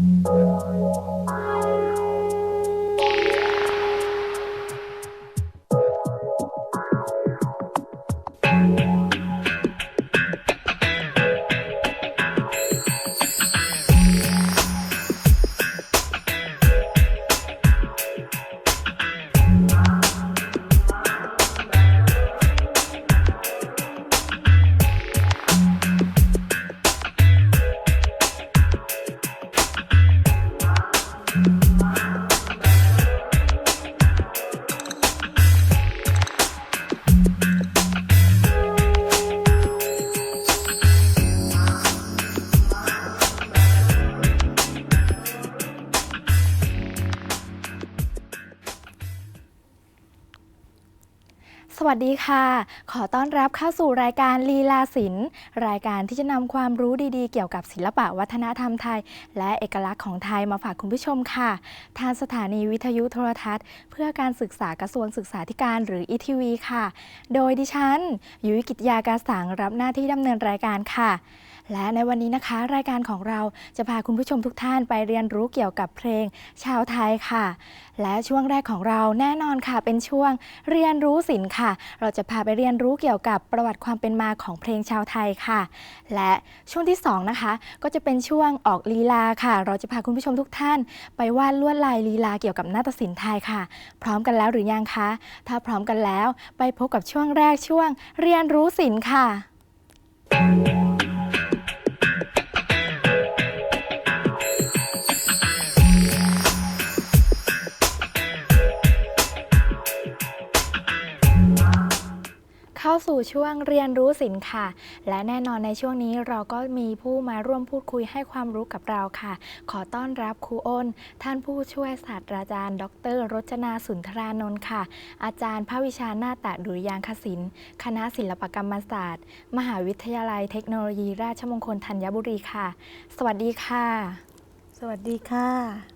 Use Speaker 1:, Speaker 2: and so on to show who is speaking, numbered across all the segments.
Speaker 1: 음. วัสดีค่ะ ขอต้อนรับเข้าสู่รายการลีลาศิลป์รายการที่จะนำความรู้ดีๆ เกี่ยวกับศิลปะวัฒนธรรมไทย และเอกลักษณ์ของไทยมาฝากคุณผู้ชมค่ะ ทางสถานีวิทยุโทรทัศน์ เพื่อการศึกษากระทรวงศึกษาธิการหรืออีทีวีค่ะ โดยดิฉันยุ้ยกิตยากาสังรับหน้าที่ดำเนินรายการค่ะ และในวันนี้นะคะ รายการของเราจะพาคุณผู้ชมทุกท่านไปเรียนรู้เกี่ยวกับเพลงชาวไทยค่ะ และช่วงแรกของเราแน่นอนค่ะ เป็นช่วงเรียนรู้ศิลป์ค่ะ เราจะพาไปเรียนรู้เกี่ยวกับประวัติความเป็นมาของเพลงชาวไทยค่ะ และช่วงที่สองนะคะก็จะเป็นช่วงออกลีลาค่ะ เราจะพาคุณผู้ชมทุกท่าน ไปวาดลวดลายลีลาเกี่ยวกับนาฏศิลป์ไทยค่ะ พร้อมกันแล้วหรือยังคะ ถ้าพร้อมกันแล้วไปพบกับช่วงแรกช่วงเรียนรู้ศิลป์ค่ะเข้าสู่ช่วงเรียนรู้ศิลป์ค่ะ และแน่นอนในช่วงนี้เราก็มีผู้มาร่วมพูดคุยให้ความรู้กับเราค่ะ ขอต้อนรับครูอ้น ท่านผู้ช่วยศาสตราจารย์ ดรรจนาสุนทรานนท์ค่ะ อาจารย์ภาควิชาหน้าตะดุริยางคศิลป์คณะศิลปกรรมศาสตร์ มหาวิทยาลัยเทคโนโลยีราชมงคลธัญบุรีค่ะ สวัสดีค่ะ
Speaker 2: สวัสดีค่ะ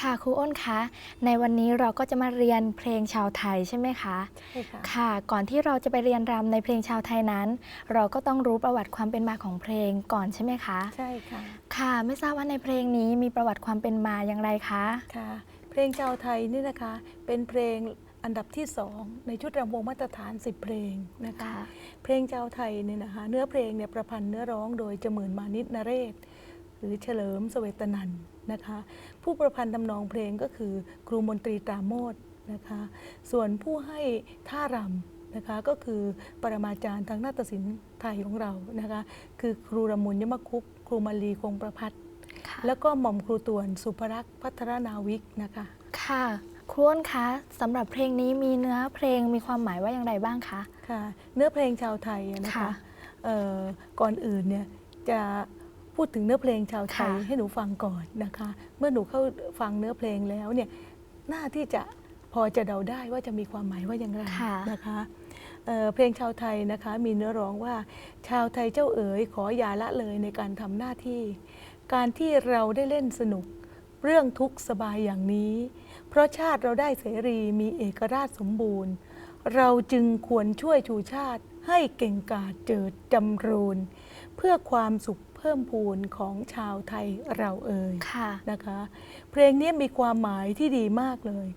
Speaker 1: ค่ะครูอ้นคะในวันนี้เราก็จะมาเรียนเพลงชาวไทยใช่ไหมคะ
Speaker 2: ใช่ค่ะ
Speaker 1: ค่ะ ก่อนที่เราจะไปเรียนรำในเพลงชาวไทยนั้น เราก็ต้องรู้ประวัติความเป็นมาของเพลงก่อนใช่ไหมคะ
Speaker 2: ใช่ค่ะ
Speaker 1: ค่ะ ไม่ทราบว่าในเพลงนี้มีประวัติความเป็นมาอย่างไรคะ
Speaker 2: ค่ะ เพลงชาวไทยนี่นะคะ เป็นเพลงอันดับที่สองในชุดรำวงมาตรฐาน 10 เพลงนะคะ
Speaker 1: ค่ะ
Speaker 2: เพลงชาวไทยเนี่ยนะคะ เนื้อเพลงเนี่ยประพันธ์เนื้อร้องโดยจมื่นมานิตนเรศ หรือเฉลิมเสวตนันท์นะคะ ผู้ประพันธ์ทำนองเพลงก็คือครูมนตรีตราโมดนะคะ ส่วนผู้ให้ท่ารำนะคะก็คือปรมาจารย์ทางนาฏศิลป์ไทยของเรานะคะ คือครูรมุนยมคุปต์ครูมาลีคงประพัฒน์
Speaker 1: ค่ะ
Speaker 2: แล้วก็หม่อมครูตวนสุภรักษ์พัฒรนาวิกนะคะ
Speaker 1: ค่ะครูอ้นคะสำหรับเพลงนี้มีเนื้อเพลงมีความหมายว่าอย่างไรบ้างคะ
Speaker 2: ค่ะ เนื้อเพลงชาวไทยอะนะคะ
Speaker 1: ค่ะ
Speaker 2: เอ่อก่อนอื่นเนี่ยจะ พูดถึงเนื้อเพลงชาวไทย
Speaker 1: ค่ะ
Speaker 2: ให้หนูฟังก่อนนะคะ เมื่อหนูเข้าฟังเนื้อเพลงแล้วเนี่ยน่าที่จะพอจะเดาได้ว่าจะมีความหมายว่าอย่างไร
Speaker 1: ค่ะ
Speaker 2: นะคะเอ่อเพลงชาวไทยนะคะมีเนื้อร้องว่าชาวไทยเจ้าเอ๋ยขออย่าละเลยในการทำหน้าที่ การที่เราได้เล่นสนุกเรื่องทุกข์สบายอย่างนี้ เพราะชาติเราได้เสรีมีเอกราชสมบูรณ์ เราจึงควรช่วยชูชาติให้เก่งกาจเจิดจำรูน เพื่อความสุข เพิ่มพูนของชาวไทยเราเอ่ย
Speaker 1: ค่ะ
Speaker 2: นะคะ เพลงนี้มีความหมายที่ดีมากเลย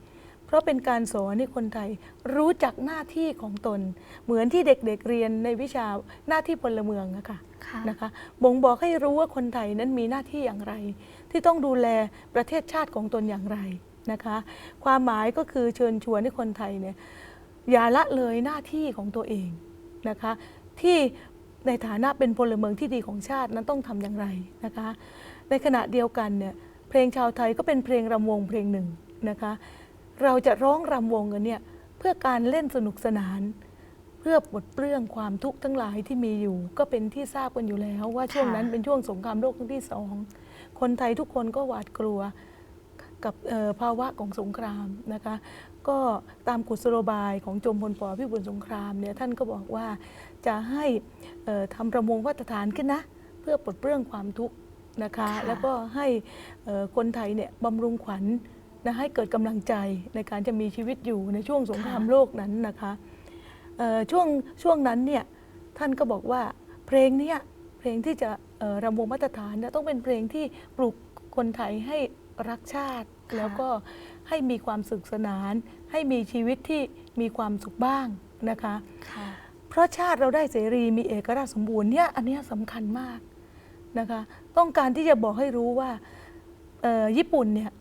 Speaker 2: เพราะเป็นการสอนให้คนไทยรู้จักหน้าที่ของตน เหมือนที่เด็กๆเรียนในวิชาหน้าที่พลเมืองอะค่ะ
Speaker 1: ค่ะ
Speaker 2: นะคะ บ่งบอกให้รู้ว่าคนไทยนั้นมีหน้าที่อย่างไร ที่ต้องดูแลประเทศชาติของตนอย่างไรนะคะ ความหมายก็คือเชิญชวนให้คนไทยเนี่ยอย่าละเลยหน้าที่ของตัวเองนะคะที่ ในฐานะเป็นพลเมืองที่ดีของชาตินั้นต้องทำอย่างไรนะคะ ในขณะเดียวกันเนี่ยเพลงชาวไทยก็เป็นเพลงรำวงเพลงหนึ่งนะคะ เราจะร้องรำวงกันเนี่ยเพื่อการเล่นสนุกสนาน เพื่อปลดเปลื้องความทุกข์ทั้งหลายที่มีอยู่ ก็เป็นที่ทราบกันอยู่แล้ว ว่าช่วงนั้นเป็นช่วงสงครามโลกครั้งที่สองคนไทยทุกคนก็หวาดกลัวกับเอ่อภาวะของสงครามนะคะ ก็ตามกุศโลบายของจอมพลปพิบูลสงครามเนี่ยท่านก็บอกว่า จะให้เอ่อทำประมงมาตรฐานขึ้นนะ เพื่อปลดเปลื้องความทุกข์นะคะ
Speaker 1: ค่ะ
Speaker 2: แล้วก็ให้เอ่อคนไทยเนี่ยบำรุงขวัญนะให้เกิดกำลังใจในการจะมีชีวิตอยู่ในช่วงสงครามโลกนั้นนะคะเอ่อช่วงช่วงนั้นเนี่ยท่านก็บอกว่าเพลงเนี้ยเพลงที่จะเอ่อรำวงมาตรฐานเนี่ยต้องเป็นเพลงที่ปลุกคคนไทยให้รักชาติ
Speaker 1: ค่ะ
Speaker 2: แล้วก็ให้มีความสุขสนาน ให้มีชีวิตที่มีความสุขบ้างนะคะ
Speaker 1: ค่ะ
Speaker 2: เพราะชาติเราได้เสรีมีเอกราชสมบูรณ์เนี่ยอันเนี้ยสำคัญมากนะคะต้องการที่จะบอกให้รู้ว่าเอ่อญี่ปุ่นเนี่ย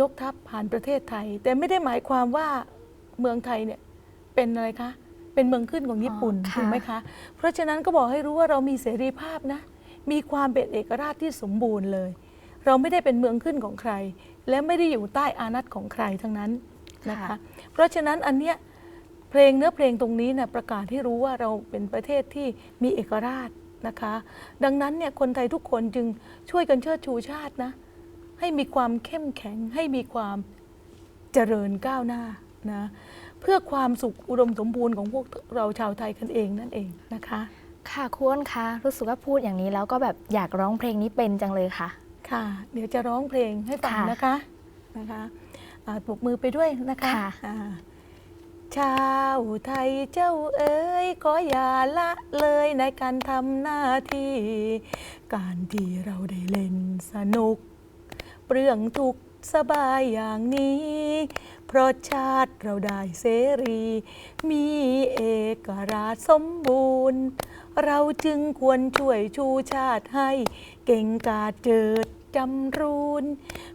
Speaker 2: ยกทัพผ่านประเทศไทย แต่ไม่ได้หมายความว่าเมืองไทยเนี่ยเป็นอะไรคะเป็นเมืองขึ้นของญี่ปุ่น
Speaker 1: อ๋อค่ะ
Speaker 2: ถูกไหมคะ เพราะฉะนั้นก็บอกให้รู้ว่าเรามีเสรีภาพนะมีความเป็นเอกราชที่สมบูรณ์เลย เราไม่ได้เป็นเมืองขึ้นของใคร และไม่ได้อยู่ใต้อานัตของใครทั้งนั้นนะคะ เพราะฉะนั้นอันเนี้ย เพลงเนื้อเพลงตรงนี้นะประกาศให้รู้ว่าเราเป็นประเทศที่มีเอกราชนะคะ ดังนั้นเนี่ยคนไทยทุกคนจึงช่วยกันเชิดชูชาตินะ ให้มีความเข้มแข็งให้มีความเจริญก้าวหน้านะเพื่อความสุขอุดมสมบูรณ์ของพวกเราชาวไทยกันเองนั่นเองนะคะ
Speaker 1: ค่ะคุณอ้นคะรู้สึกว่าพูดอย่างนี้แล้วก็แบบอยากร้องเพลงนี้เป็นจังเลยค่ะ
Speaker 2: ค่ะ เดี๋ยวจะร้องเพลงให้ฟัง
Speaker 1: ค่ะ
Speaker 2: นะคะนะคะอ่าปรบมือไปด้วยนะคะ
Speaker 1: ค่ะ
Speaker 2: อ่า ชาวไทยเจ้าเอ๋ยขออย่าละเลยในการทำหน้าที่ การที่เราได้เล่นสนุก เปลืองทุกข์สบายอย่างนี้ เพราะชาติเราได้เสรี มีเอกราชสมบูรณ์ เราจึงควรช่วยชูชาติให้เก่งกาจเจิด จำรูน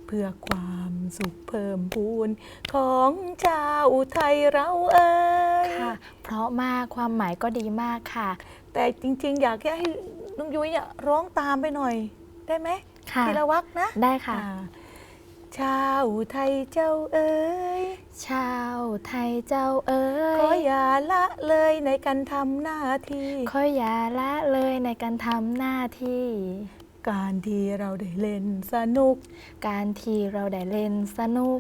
Speaker 2: เพื่อความสุขเพิ่มพูน ของชาวไทยเราเอ่ย
Speaker 1: ค่ะ เพราะมากความหมายก็ดีมากค่ะ
Speaker 2: แต่จริงๆ อยากให้ลุงยุ้ยเนี่ยร้องตามไปหน่อย ได้ไหม
Speaker 1: ค่ะ
Speaker 2: ทีละวักนะ
Speaker 1: ได้ค่ะ
Speaker 2: อ่าชาวไทยเจ้าเอ๋ย
Speaker 1: ชาวไทยเจ้าเอ๋ย
Speaker 2: ขออย่าละเลยในการทำหน้าที่
Speaker 1: ขออย่าละเลยในการทำหน้าที่
Speaker 2: การที่เราได้เล่นสนุก
Speaker 1: การที่เราได้เล่นสนุก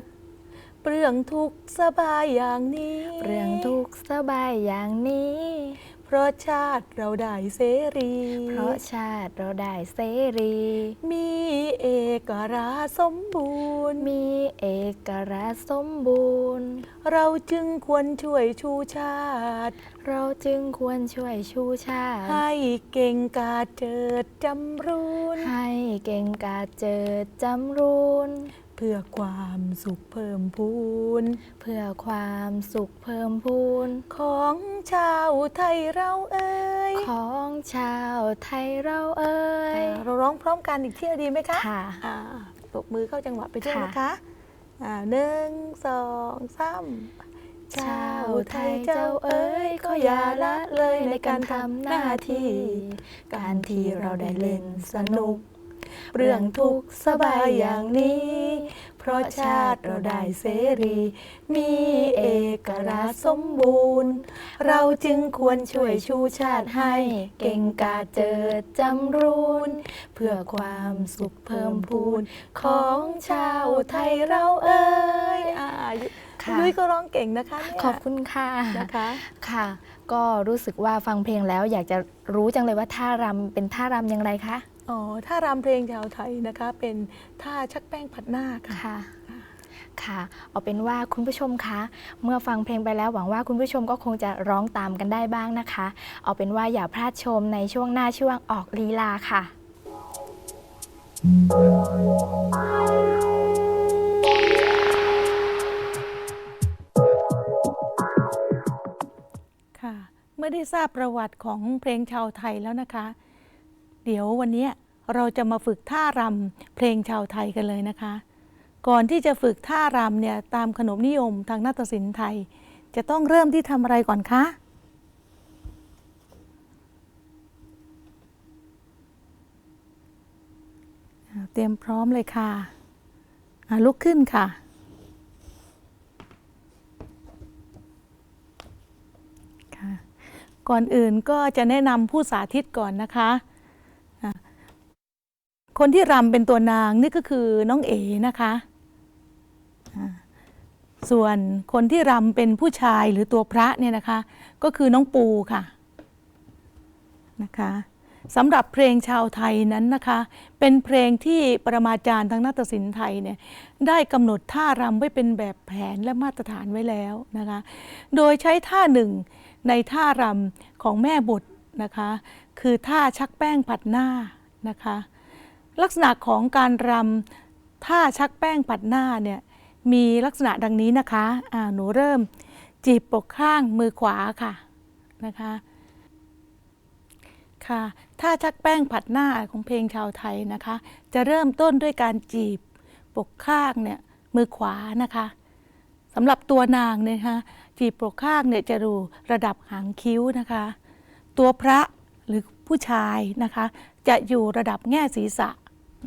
Speaker 2: เปลืองทุกข์สบายอย่างนี้
Speaker 1: เรื่องทุกข์สบายอย่างนี้
Speaker 2: เพราะชาติเราได้เสรี
Speaker 1: เพราะชาติเราได้เสรี
Speaker 2: มีเอกราชสมบูรณ์
Speaker 1: มีเอกราชสมบูรณ์
Speaker 2: เราจึงควรช่วยชูชาติ
Speaker 1: เราจึงควรช่วยชูชาติ
Speaker 2: ให้เก่งกาจเจิดจำรูน
Speaker 1: ให้เก่งกาจเจิดจำรูน
Speaker 2: เพื่อความสุขเพิ่มพูน
Speaker 1: เพื่อความสุขเพิ่มพูน
Speaker 2: ของชาวไทยเราเอ่ย
Speaker 1: ของชาวไทยเราเอ่ย
Speaker 2: อ่าเราร้องพร้อมกันอีกเที่ยวดีไหมคะ
Speaker 1: ค่ะ
Speaker 2: อ่าปรบมือเข้าจังหวะไปด้วย
Speaker 1: ค่ะ
Speaker 2: นะคะอ่าหนึ่งสองสาม
Speaker 1: ชาวไทยเจ้าเอ๋ยก็อย่าละเลยในการทำหน้าที่ การที่เราได้เล่นสนุก
Speaker 2: เรื่องทุกข์สบายอย่างนี้ เพราะชาติเราได้เสรี มีเอกราชสมบูรณ์ เราจึงควรช่วยชูชาติให้
Speaker 1: เก่งกาจเจิดจำรูน เพื่อความสุขเพิ่มพูน
Speaker 2: ของชาวไทยเราเอ่ยอ่ายุ
Speaker 1: ค่ะ
Speaker 2: ยุ้ยก็ร้องเก่งนะคะเนี่ย
Speaker 1: ขอบคุณค่ะ
Speaker 2: นะคะ
Speaker 1: ค่ะ ก็รู้สึกว่าฟังเพลงแล้วอยากจะรู้จังเลยว่าท่ารำเป็นท่ารำอย่างไรคะ
Speaker 2: อ๋อถ้ารำเพลงชาวไทยนะคะเป็นท่าชักแป้งผัดหน้าค่ะ
Speaker 1: ค่ะ ค่ะ เอาเป็นว่าคุณผู้ชมคะ เมื่อฟังเพลงไปแล้วหวังว่าคุณผู้ชมก็คงจะร้องตามกันได้บ้างนะคะ เอาเป็นว่าอย่าพลาดชมในช่วงหน้าช่วงออกลีลาค่ะ
Speaker 2: ค่ะ เมื่อได้ทราบประวัติของเพลงชาวไทยแล้วนะคะ เดี๋ยววันนี้เราจะมาฝึกท่ารำเพลงชาวไทยกันเลยนะคะ ก่อนที่จะฝึกท่ารำเนี่ยตามขนบนิยมทางนาฏศิลป์ไทย จะต้องเริ่มที่ทำอะไรก่อนคะเตรียมพร้อมเลยค่ะลุกขึ้นค่ะ ก่อนอื่นก็จะแนะนำผู้สาธิตก่อนนะคะ คนที่รำเป็นตัวนางนี่ก็คือน้องเอ๋นะคะส่วนคนที่รำเป็นผู้ชายหรือตัวพระเนี่ยนะคะ ก็คือน้องปูค่ะนะคะสำหรับเพลงชาวไทยนั้นนะคะ เป็นเพลงที่ประมาจารย์ทางนาฏศิลป์ไทยเนี่ยได้กำหนดท่ารำไว้เป็นแบบแผนและมาตรฐานไว้แล้วนะคะ โดยใช้ท่าหนึ่งในท่ารำของแม่บุตรนะคะ คือท่าชักแป้งผัดหน้านะคะ ลักษณะของการรถ้าชักแป้งปัดหน้าเนี่ยมีลักษณะดังนี้นะคะอ่าหนูเริ่มจีบปกข้างมือขวาค่ะนะคะค่ะถ้าชักแป้งผัดหน้าของเพลงชาวไทยนะคะ จะเริ่มต้นด้วยการจีบปกข้างเนี่ยมือขวานะคะสำหรับตัวนางเนี่ยนะคะจีบปกข้างเนี่ยจะดูระดับหางคิ้วนะคะ ตัวพระหรือผู้ชายนะคะ จะอยู่ระดับแง่ศีรษะ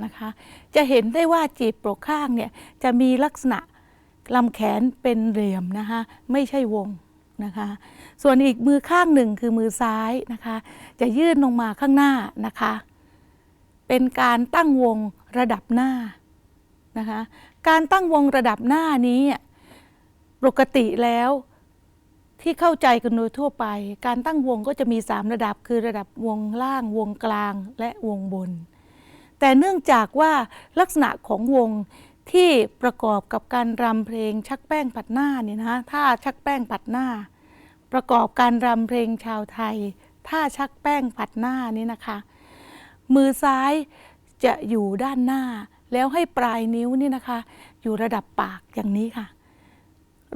Speaker 2: นะคะ จะเห็นได้ว่าจีบปกข้างเนี่ยจะมีลักษณะลำแขนเป็นเหลี่ยมนะคะไม่ใช่วงนะคะ ส่วนอีกมือข้างหนึ่งคือมือซ้ายนะคะ จะยื่นลงมาข้างหน้านะคะ เป็นการตั้งวงระดับหน้านะคะ การตั้งวงระดับหน้านี้ปกติแล้วที่เข้าใจกันโดยทั่วไป การตั้งวงก็จะมี 3 ระดับคือระดับวงล่างวงกลางและวงบน แต่เนื่องจากว่าลักษณะของวงที่ประกอบกับการรำเพลงชักแป้งปัดหน้าเนี่ยนะถ้าชักแป้งปัดหน้า ประกอบการรำเพลงชาวไทยถ้าชักแป้งปัดหน้านี่นะคะ มือซ้ายจะอยู่ด้านหน้า แล้วให้ปลายนิ้วนี่นะคะ อยู่ระดับปากอย่างนี้ค่ะ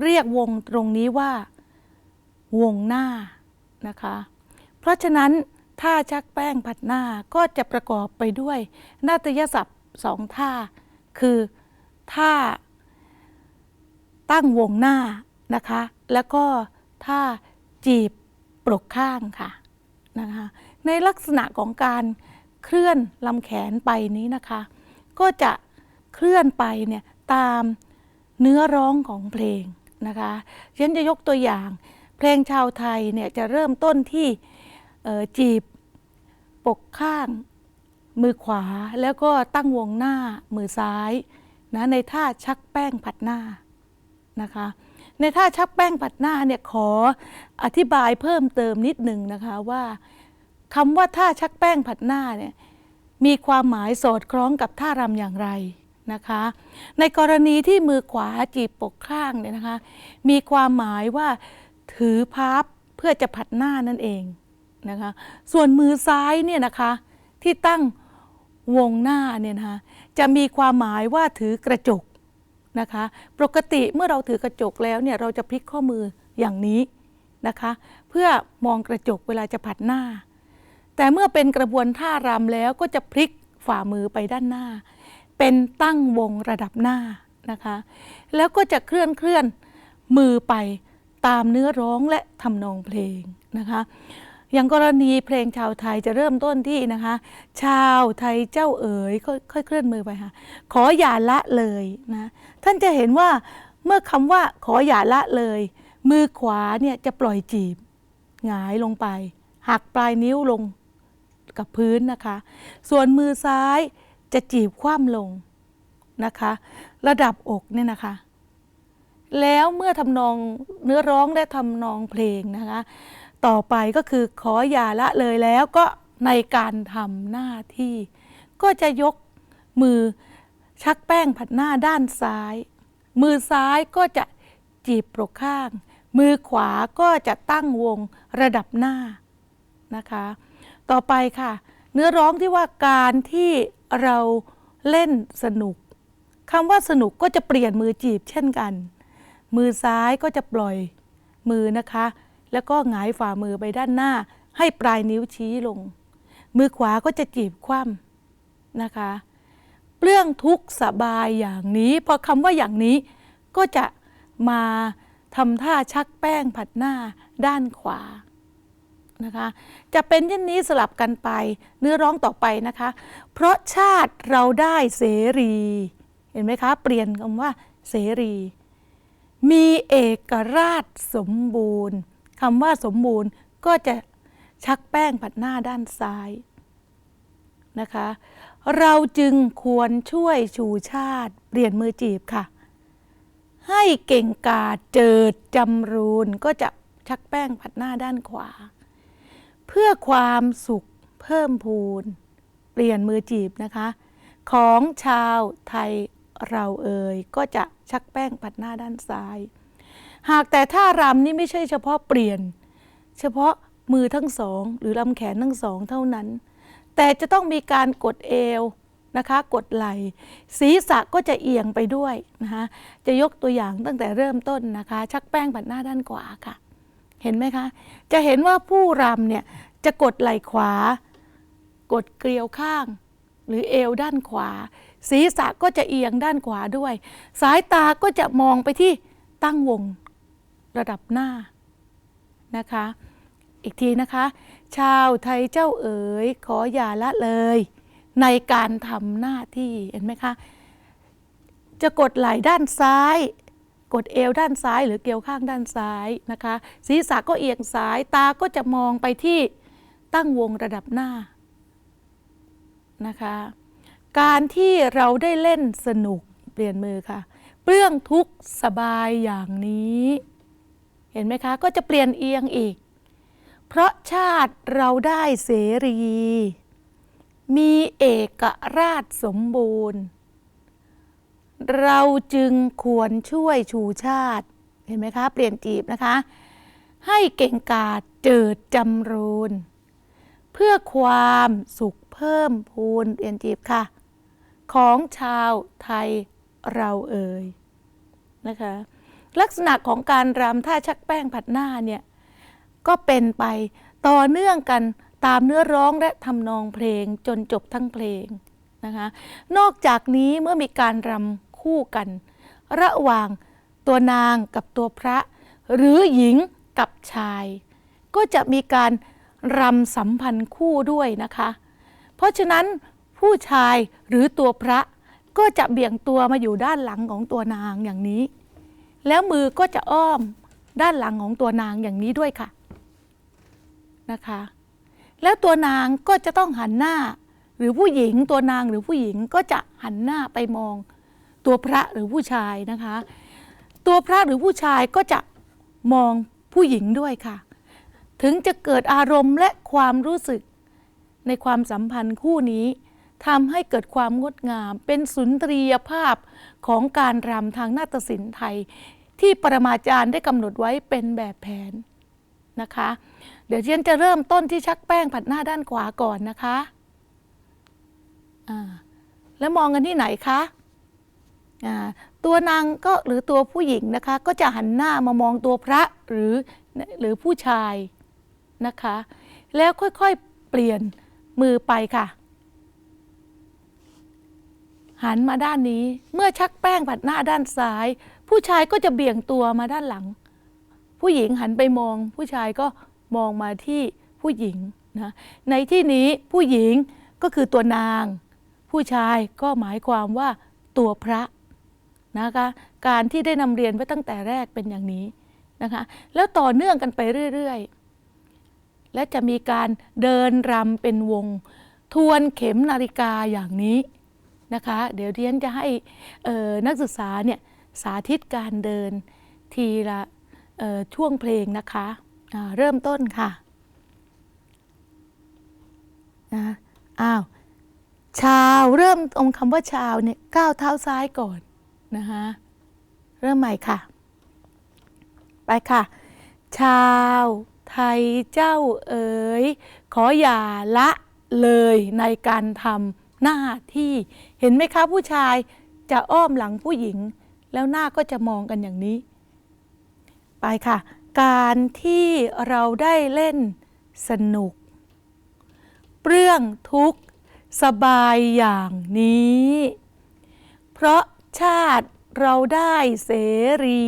Speaker 2: เรียกวงตรงนี้ว่า วงหน้านะคะ เพราะฉะนั้น ท่าชักแป้งผัดหน้าก็จะประกอบไปด้วย นาฏยศัพท์สองท่า คือท่าตั้งวงหน้านะคะ แล้วก็ท่าจีบปลกข้างค่ะนะคะในลักษณะของการเคลื่อนลำแขนไปนี้นะคะ ก็จะเคลื่อนไปเนี่ยตามเนื้อร้องของเพลงนะคะฉันจะยกตัวอย่าง เพลงชาวไทยเนี่ยจะเริ่มต้นที่จีบ ปกข้างมือขวาแล้วก็ตั้งวงหน้ามือซ้ายนะในท่าชักแป้งผัดหน้านะคะ ในท่าชักแป้งผัดหน้าเนี่ยขออธิบายเพิ่มเติมนิดหนึ่งนะคะว่าคำว่าท่าชักแป้งผัดหน้าเนี่ยมีความหมายสอดคล้องกับท่ารำอย่างไรนะคะ ในกรณีที่มือขวาจีบปกข้างเนี่ยนะคะ มีความหมายว่าถือพับเพื่อจะผัดหน้านั่นเอง นะคะ ส่วนมือซ้ายเนี่ยนะคะที่ตั้งวงหน้าเนี่ยนะคะจะมีความหมายว่าถือกระจกนะคะ ปกติเมื่อเราถือกระจกแล้วเนี่ยเราจะพลิกข้อมืออย่างนี้นะคะ เพื่อมองกระจกเวลาจะผัดหน้า แต่เมื่อเป็นกระบวนท่ารำแล้วก็จะพลิกฝ่ามือไปด้านหน้า เป็นตั้งวงระดับหน้านะคะ แล้วก็จะเคลื่อนเคลื่อนมือไปตามเนื้อร้องและทำนองเพลงนะคะ อย่างกรณีเพลงชาวไทยจะเริ่มต้นที่นะคะ ชาวไทยเจ้าเอ๋ยค่อยค่อยเคลื่อนมือไปค่ะ ขออย่าละเลยนะท่านจะเห็นว่าเมื่อคำว่าขออย่าละเลย มือขวาเนี่ยจะปล่อยจีบหงายลงไป หักปลายนิ้วลงกับพื้นนะคะ ส่วนมือซ้ายจะจีบคว่ำลงนะคะ ระดับอกเนี่ยนะคะ แล้วเมื่อทำนองเนื้อร้องและทำนองเพลงนะคะ ต่อไปก็คือขออย่าละเลยแล้วก็ในการทำหน้าที่ ก็จะยกมือชักแป้งผัดหน้าด้านซ้าย มือซ้ายก็จะจีบปลกข้าง มือขวาก็จะตั้งวงระดับหน้านะคะ ต่อไปค่ะ เนื้อร้องที่ว่าการที่เราเล่นสนุกคำว่าสนุกก็จะเปลี่ยนมือจีบเช่นกัน มือซ้ายก็จะปล่อยมือนะคะ แล้วก็หงายฝ่ามือไปด้านหน้า ให้ปลายนิ้วชี้ลง มือขวาก็จะจีบคว่ำนะคะเปลื้องทุกสบายอย่างนี้พอคำว่าอย่างนี้ก็จะมาทำท่าชักแป้งผัดหน้าด้านขวานะคะจะเป็นเช่นนี้สลับกันไปเนื้อร้องต่อไปนะคะ เพราะชาติเราได้เสรี เห็นไหมคะ เปลี่ยนคำว่าเสรี มีเอกราชสมบูรณ์ คำว่าสมบูรณ์ก็จะชักแป้งผัดหน้าด้านซ้ายนะคะ เราจึงควรช่วยชูชาติเปลี่ยนมือจีบค่ะ ให้เก่งกาจเจิดจำรูนก็จะชักแป้งผัดหน้าด้านขวา เพื่อความสุขเพิ่มพูน เปลี่ยนมือจีบนะคะ ของชาวไทยเราเอ่ยก็จะชักแป้งผัดหน้าด้านซ้าย หากแต่ท่ารำนี่ไม่ใช่เฉพาะเปลี่ยน เฉพาะมือทั้งสอง หรือลำแขนทั้งสองเท่านั้น แต่จะต้องมีการกดเอวนะคะกดไหล่ศีรษะก็จะเอียงไปด้วยนะคะจะยกตัวอย่างตั้งแต่เริ่มต้นนะคะ ชักแป้งปัดหน้าด้านขวาค่ะ เห็นไหมคะ จะเห็นว่าผู้รำเนี่ยจะกดไหล่ขวา กดเกลียวข้าง หรือเอวด้านขวา ศีรษะก็จะเอียงด้านขวาด้วย สายตาก็จะมองไปที่ตั้งวง ระดับหน้านะคะ อีกทีนะคะ ชาวไทยเจ้าเอ๋ยขออย่าละเลย ในการทำหน้าที่เห็นไหมคะ จะกดไหล่ด้านซ้าย กดเอวด้านซ้าย หรือเกลียวข้างด้านซ้ายนะคะ ศีรษะก็เอียงซ้ายตาก็จะมองไปที่ตั้งวงระดับหน้านะคะการที่เราได้เล่นสนุกเปลี่ยนมือค่ะ เปลื้องทุกสบายอย่างนี้ เห็นไหมคะ ก็จะเปลี่ยนเอียงอีก เพราะชาติเราได้เสรี มีเอกราชสมบูรณ์ เราจึงควรช่วยชูชาติ เห็นไหมคะ เปลี่ยนจีบนะคะ ให้เก่งกาจเจิดจำรูนเพื่อความสุขเพิ่มพูนเปลี่ยนจีบค่ะ ของชาวไทยเราเอ่ยนะคะ ลักษณะของการรำท่าชักแป้งผัดหน้าเนี่ยก็เป็นไปต่อเนื่องกันตามเนื้อร้องและทำนองเพลงจนจบทั้งเพลงนะคะนอกจากนี้เมื่อมีการรำคู่กัน ระหว่างตัวนางกับตัวพระ หรือหญิงกับชาย ก็จะมีการรำสัมพันธ์คู่ด้วยนะคะ เพราะฉะนั้นผู้ชายหรือตัวพระก็จะเบี่ยงตัวมาอยู่ด้านหลังของตัวนางอย่างนี้ แล้วมือก็จะอ้อมด้านหลังของตัวนางอย่างนี้ด้วยค่ะนะคะ แล้วตัวนางก็จะต้องหันหน้า หรือผู้หญิงตัวนางหรือผู้หญิงก็จะหันหน้าไปมอง ตัวพระหรือผู้ชายนะคะ ตัวพระหรือผู้ชายก็จะมองผู้หญิงด้วยค่ะ ถึงจะเกิดอารมณ์และความรู้สึกในความสัมพันธ์คู่นี้ ทำให้เกิดความงดงาม เป็นสุนทรียภาพของการรำทางนาฏศิลป์ไทย ที่ปรมาจารย์ได้กำหนดไว้เป็นแบบแผนนะคะ เดี๋ยวเชียนจะเริ่มต้นที่ชักแป้งผัดหน้าด้านขวาก่อนนะคะอ่าแล้วมองกันที่ไหนคะอ่าตัวนางก็หรือตัวผู้หญิงนะคะ ก็จะหันหน้ามามองตัวพระหรือหรือผู้ชายนะคะ แล้วค่อยๆเปลี่ยนมือไปค่ะ หันมาด้านนี้ เมื่อชักแป้งผัดหน้าด้านซ้าย ผู้ชายก็จะเบี่ยงตัวมาด้านหลัง ผู้หญิงหันไปมอง ผู้ชายก็มองมาที่ผู้หญิงนะในที่นี้ผู้หญิงก็คือตัวนาง ผู้ชายก็หมายความว่าตัวพระนะคะการที่ได้นำเรียนไว้ตั้งแต่แรกเป็นอย่างนี้นะคะแล้วต่อเนื่องกันไปเรื่อยๆ และจะมีการเดินรำเป็นวง ทวนเข็มนาฬิกาอย่างนี้ นะคะ เดี๋ยวเรียนจะให้นักศึกษาเนี่ยสาธิตการเดินทีละช่วงเพลงนะคะอ่าเริ่มต้นค่ะนะอ้าวชาวเริ่มตรงคำว่าชาวเนี่ยก้าวเท้าซ้ายก่อนนะคะเริ่มใหม่ค่ะ ไปค่ะ ชาวไทยเจ้าเอ๋ยขออย่าละเลยในการทำ หน้าที่เห็นไหมคะผู้ชายจะอ้อมหลังผู้หญิง แล้วหน้าก็จะมองกันอย่างนี้ ไปค่ะ การที่เราได้เล่นสนุก เปลื้อง ทุกข์ สบายอย่างนี้ เพราะชาติเราได้เสรี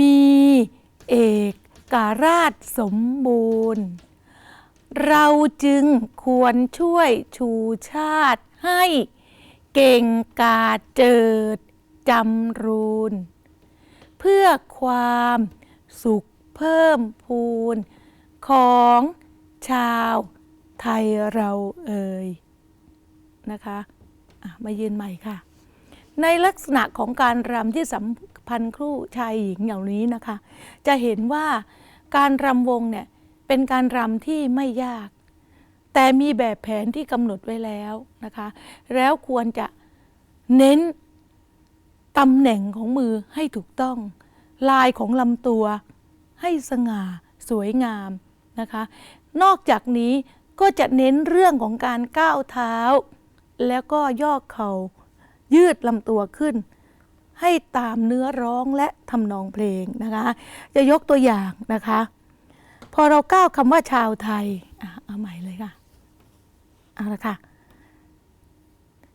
Speaker 2: มีเอกการาชสมบูรณ์ เราจึงควรช่วยชูชาติให้เก่งกาจเจิดจำรูน เพื่อความสุขเพิ่มพูน ของชาวไทยเราเอ่ยนะคะะมายืนใหม่ค่ะ ในลักษณะของการรำที่สัมพันธ์ครู่ชายหญิงอย่างนี้นะคะ จะเห็นว่าการรำวงเนี่ย เป็นการรำที่ไม่ยาก แต่มีแบบแผนที่กำหนดไว้แล้วนะคะ แล้วควรจะเน้นตำแหน่งของมือให้ถูกต้อง ลายของลำตัวให้สง่าสวยงามนะคะ นอกจากนี้ก็จะเน้นเรื่องของการก้าวเท้า แล้วก็ย่อเข่ายืดลำตัวขึ้น ให้ตามเนื้อร้องและทำนองเพลงนะคะ จะยกตัวอย่างนะคะ พอเราก้าวคำว่าชาวไทยอะเอาใหม่เลยค่ะเอาละค่ะ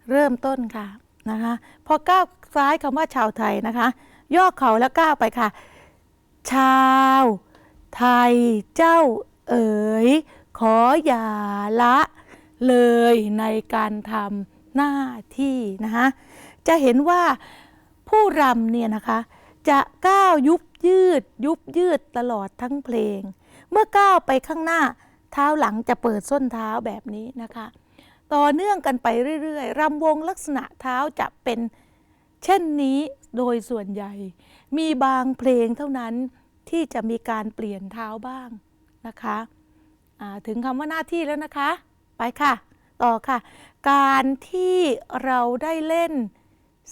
Speaker 2: เริ่มต้นค่ะนะคะ พอก้าวซ้ายคำว่าชาวไทยนะคะ ย่อเข่าแล้วก้าวไปค่ะ ชาว ไทยเจ้าเอ๋ยขออย่าละเลยในการทำหน้าที่นะคะจะเห็นว่าผู้รำเนี่ยนะคะ จะก้าวยุบยืด ยุบยืดตลอดทั้งเพลง เมื่อก้าวไปข้างหน้า เท้าหลังจะเปิดส้นเท้าแบบนี้นะคะ ต่อเนื่องกันไปเรื่อยๆรำวงลักษณะเท้าจะเป็นเช่นนี้โดยส่วนใหญ่ มีบางเพลงเท่านั้นที่จะมีการเปลี่ยนเท้าบ้างนะคะถึงคำว่าหน้าที่แล้วนะคะ ไปค่ะ ต่อค่ะ การที่เราได้เล่น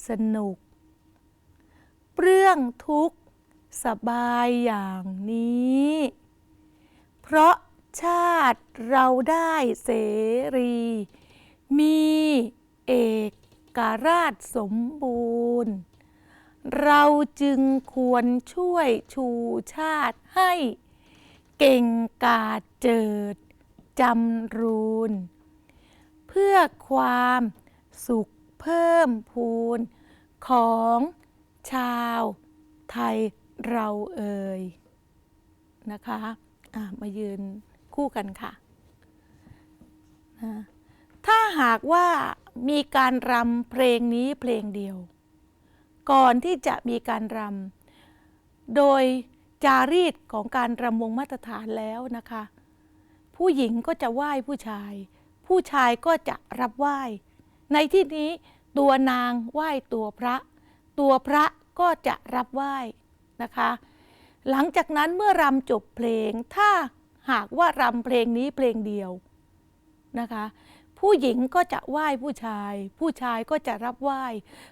Speaker 2: สนุกเปลื้องทุกสบายอย่างนี้ เพราะชาติเราได้เสรี มีเอกกราชสมบูรณ์ เราจึงควรช่วยชูชาติให้ เก่งกาจเจิดจำรูน เพื่อความสุขเพิ่มพูนของชาวไทยเราเอ่ยนะคะ มายืนคู่กันค่ะนะถ้าหากว่ามีการรำเพลงนี้เพลงเดียว ก่อนที่จะมีการรำโดยจารีตของการรำวงมาตรฐานแล้วนะคะ ผู้หญิงก็จะไหว้ผู้ชาย ผู้ชายก็จะรับไหว้ ในที่นี้ตัวนางไหว้ตัวพระ ตัวพระก็จะรับไหว้นะคะ หลังจากนั้นเมื่อรำจบเพลง ถ้าหากว่ารำเพลงนี้เพลงเดียวนะคะ ผู้หญิงก็จะไหว้ผู้ชาย ผู้ชายก็จะรับไหว้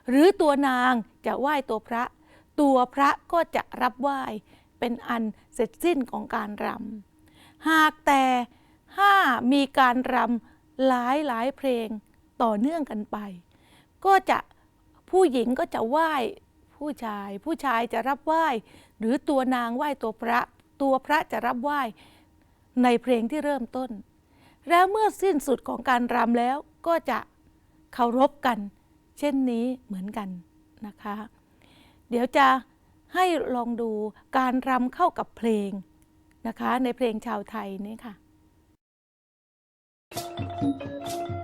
Speaker 2: หรือตัวนางจะไหว้ตัวพระ ตัวพระก็จะรับไหว้ เป็นอันเสร็จสิ้นของการรำหากแต่ถ้ามีการรำหลายหลายเพลงต่อเนื่องกันไป ก็จะผู้หญิงก็จะไหว้ผู้ชาย ผู้ชายจะรับไหว้ หรือตัวนางไหว้ตัวพระ ตัวพระจะรับไหว้ในเพลงที่เริ่มต้น แล้วเมื่อสิ้นสุดของการรำแล้วก็จะเคารพกัน เช่นนี้เหมือนกันนะคะ เดี๋ยวจะให้ลองดูการรำเข้ากับเพลงนะคะ ในเพลงชาวไทยนี่ค่ะ
Speaker 3: ช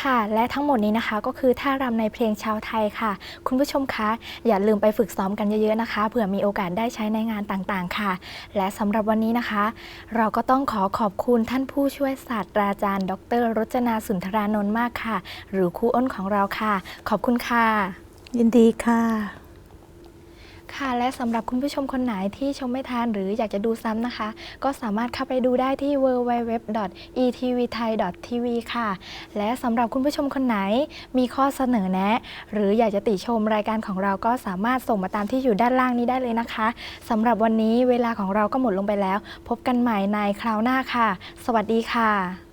Speaker 1: ค่ะ และทั้งหมดนี้นะคะก็คือท่ารำในเพลงชาวไทยค่ะ คุณผู้ชมคะอย่าลืมไปฝึกซ้อมกันเยอะๆนะคะเผื่อมีโอกาสได้ใช้ในงานต่างๆค่ะ และสำหรับวันนี้นะคะ เราก็ต้องขอขอบคุณท่านผู้ช่วยศาสตราจารย์ ดรรจนาสุนทรานนท์มากค่ะ หรือครูอ้นของเราค่ะ ขอบคุณค่ะ
Speaker 2: ยินดีค่ะ
Speaker 1: ค่ะและสำหรับคุณผู้ชมคนไหนที่ชมไม่ทันหรืออยากจะดูซ้ำนะคะ ก็สามารถเข้าไปดูได้ที่ www.etvthai.tv ค่ะ และสำหรับคุณผู้ชมคนไหนมีข้อเสนอแนะ หรืออยากจะติชมรายการของเราก็สามารถส่งมาตามที่อยู่ด้านล่างนี้ได้เลยนะคะสำหรับวันนี้เวลาของเราก็หมดลงไปแล้ว พบกันใหม่ในคราวหน้าค่ะ สวัสดีค่ะ